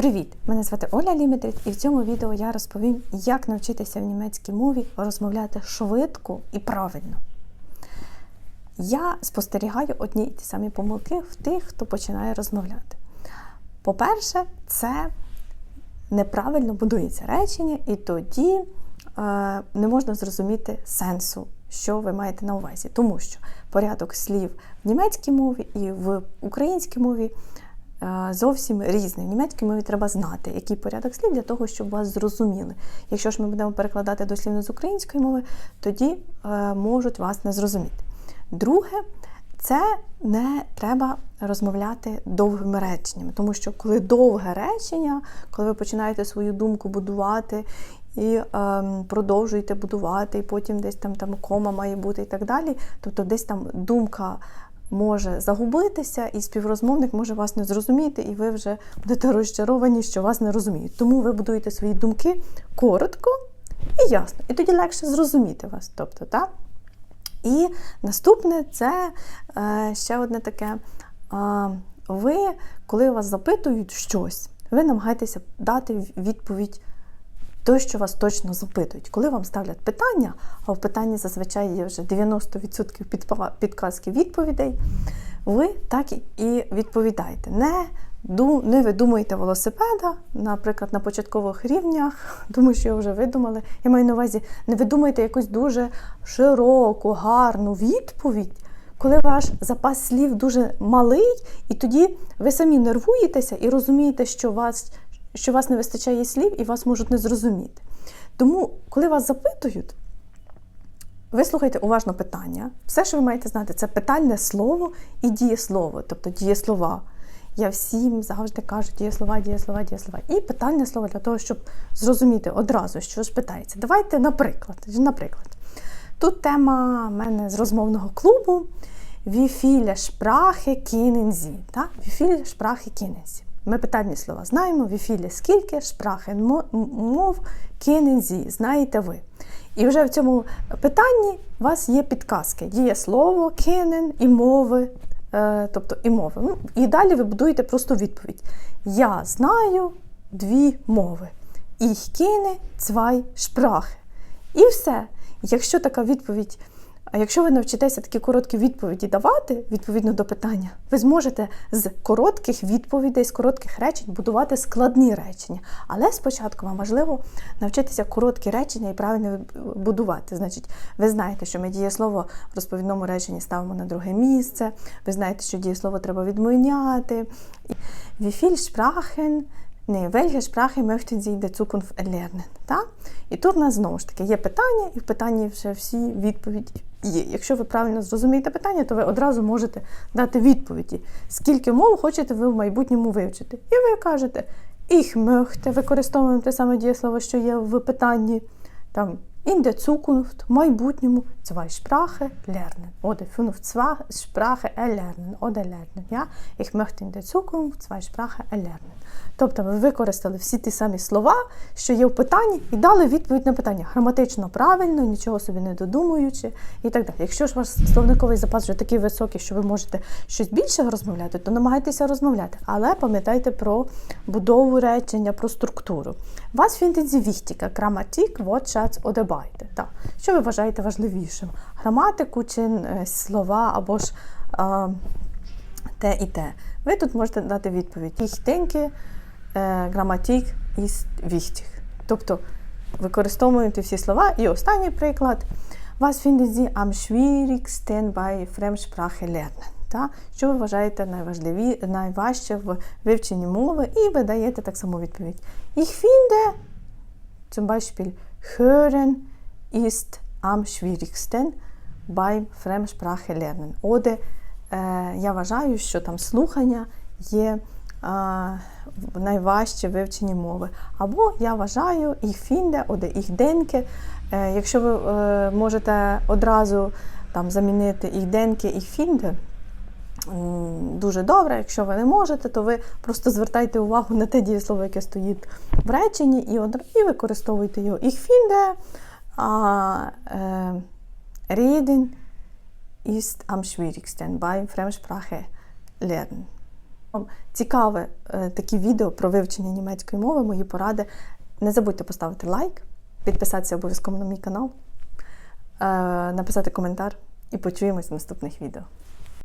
Привіт! Мене звати Оля Лімітрід, і в цьому відео я розповім, як навчитися в німецькій мові розмовляти швидко і правильно. Я спостерігаю одні й ті самі помилки в тих, хто починає розмовляти. По-перше, це неправильно будується речення, і тоді е, не можна зрозуміти сенсу, що ви маєте на увазі. Тому що порядок слів в німецькій мові і в українській мові зовсім різний. В німецькій мові треба знати, який порядок слів для того, щоб вас зрозуміли. Якщо ж ми будемо перекладати дослівно з української мови, тоді е, можуть вас не зрозуміти. Друге, це не треба розмовляти довгими реченнями, тому що коли довге речення, коли ви починаєте свою думку будувати і ем, продовжуєте будувати, і потім десь там там кома має бути і так далі, тобто десь там думка. Може загубитися, і співрозмовник може вас не зрозуміти, і ви вже будете розчаровані, що вас не розуміють. Тому ви будуєте свої думки коротко і ясно. І тоді легше зрозуміти вас. Тобто, так? І наступне це е, ще одне таке. Е, ви, коли вас запитують щось, ви намагаєтеся дати відповідь то, що вас точно запитують. Коли вам ставлять питання, а в питанні зазвичай є вже 90% підказки відповідей, ви так і відповідаєте. Не не видумуйте велосипеда, наприклад, на початкових рівнях, тому що вже видумали. Я маю на увазі, не видумайте якусь дуже широку, гарну відповідь, коли ваш запас слів дуже малий, і тоді ви самі нервуєтеся і розумієте, що вас, що у вас не вистачає слів і вас можуть не зрозуміти. Тому, коли вас запитують, ви слухайте уважно питання. Все, що ви маєте знати, це питальне слово і дієслово, тобто дієслова. Я всім завжди кажу дієслова, дієслова, дієслова. І питальне слово для того, щоб зрозуміти одразу, що ж питається. Давайте, наприклад, наприклад. Тут тема в мене з розмовного клубу Wie viele Sprache kennen Sie? Так? Ми питальні слова знаємо, wie viele, скільки, Sprache, мов, Sie, знаєте ви. І вже в цьому питанні у вас є підказки. Дієслово, kennen і мови Е, тобто і мови. Ну, І далі ви будуєте просто відповідь. Я знаю дві мови. Ich kenne zwei Sprache. І все. Якщо така відповідь а якщо ви навчитеся такі короткі відповіді давати відповідно до питання, ви зможете з коротких відповідей, з коротких речень будувати складні речення. Але спочатку вам важливо навчитися короткі речення і правильно будувати. Значить, ви знаєте, що ми дієслово в розповідному реченні ставимо на друге місце. Ви знаєте, що дієслово треба відміняти. Viel Sprachen Nee, welche Sprache möchten Sie in der? І тут у нас знову ж таки є питання, і в питанні вже всі відповіді є. Якщо ви правильно зрозумієте питання, то ви одразу можете дати відповіді, скільки мов хочете ви в майбутньому вивчити. І ви кажете, їх möchte, використовуємо те саме дієслово, що є в питанні. Там, In der Zukunft, майбутньому, zwei Sprache lernen. Oder fünf zwei Sprache erlernen. Oder lernen. Ja? Ich möchte in der Zukunft zwei Sprache erlernen. Тобто ви використали всі ті самі слова, що є в питанні, і дали відповідь на питання. Граматично правильно, нічого собі не додумуючи і так далі. Якщо ж ваш словниковий запас вже такий високий, що ви можете щось більше розмовляти, то намагайтеся розмовляти. Але пам'ятайте про будову речення, про структуру. Вас фінтензі віхтіка, граматик, Wortschatz oder Beide. Так. Що ви вважаєте важливішим? Граматику чи е, слова або ж а, те і те. Ви тут можете дати відповідь. Ich denke, Grammatik ist wichtig. Тобто використовуєте всі слова. І останній приклад. Was finden Sie am schwierigsten bei Fremdsprache lernen? Та? Що ви вважаєте найважливі, найважче в вивченні мови? І ви даєте так само відповідь. Ich finde, zum Beispiel, hören ist am schwierigsten beim Fremdsprache lernen. Oder е, я вважаю, що там слухання є найважче вивчені мови. Або я вважаю їх фінде, оде їх денки. Якщо ви е, можете одразу там замінити їх денки, їх фінде, дуже добре. Якщо ви не можете, то ви просто звертайте увагу на те дієслово, яке стоїть в реченні, і і використовуйте його. Ich finde, äh, reden ist am schwierigsten beim Fremdsprache lernen. Цікаве е, такі відео про вивчення німецької мови, мої поради. Не забудьте поставити лайк, підписатися обов'язково на мій канал, е, написати коментар і почуємось в наступних відео.